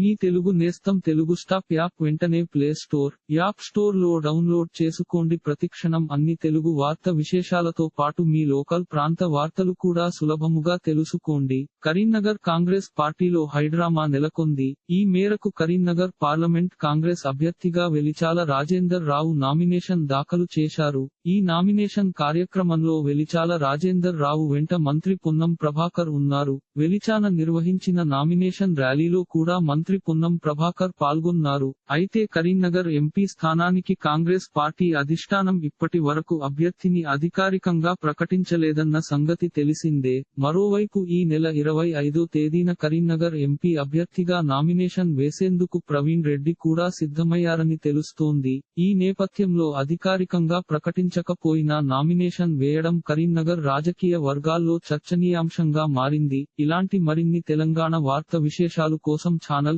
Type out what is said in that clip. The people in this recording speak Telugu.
మీ తెలుగు నేస్తం తెలుగు స్టాప్ యాప్ వెంటనే ప్లే స్టోర్ యాప్ స్టోర్లో డౌన్లోడ్ చేసుకోండి. ప్రతిక్షణం అన్ని తెలుగు వార్త విశేషాలతో పాటు మీ లోకల్ ప్రాంత వార్తలు కూడా సులభముగా తెలుసుకోండి. కరీంనగర్ కాంగ్రెస్ పార్టీలో హైడ్రామా నెలకొంది. ఈ మేరకు కరీంనగర్ పార్లమెంట్ కాంగ్రెస్ అభ్యర్థిగా వెలిచాల రాజేందర్ రావు నామినేషన్ దాఖలు చేశారు. ఈ నామినేషన్ కార్యక్రమంలో వెలిచాల రాజేందర్ రావు వెంట మంత్రి పొన్నం ప్రభాకర్ ఉన్నారు. వెలిచాన నిర్వహించిన నామినేషన్ ర్యాలీలో కూడా మంత్రి పొన్నం ప్రభాకర్ పాల్గొన్నారు. అయితే కరీంనగర్ ఎంపీ స్థానానికి కాంగ్రెస్ పార్టీ అధిష్టానం ఇప్పటి వరకు అభ్యర్థిని అధికారికంగా ప్రకటించలేదన్న సంగతి తెలిసిందే. మరోవైపు ఈ నెల ఇరవై ఐదో తేదీన కరీంనగర్ ఎంపీ అభ్యర్థిగా నామినేషన్ వేసేందుకు ప్రవీణ్ రెడ్డి కూడా సిద్ధమయ్యారని తెలుస్తోంది. ఈ నేపథ్యంలో అధికారికంగా ప్రకటించకపోయినా నామినేషన్ వేయడం కరీంనగర్ రాజకీయ వర్గాల్లో చర్చనీయాంశంగా మారింది. ఇలాంటి మరిన్ని తెలంగాణ వార్త విశేషాలు కోసం ఛానల్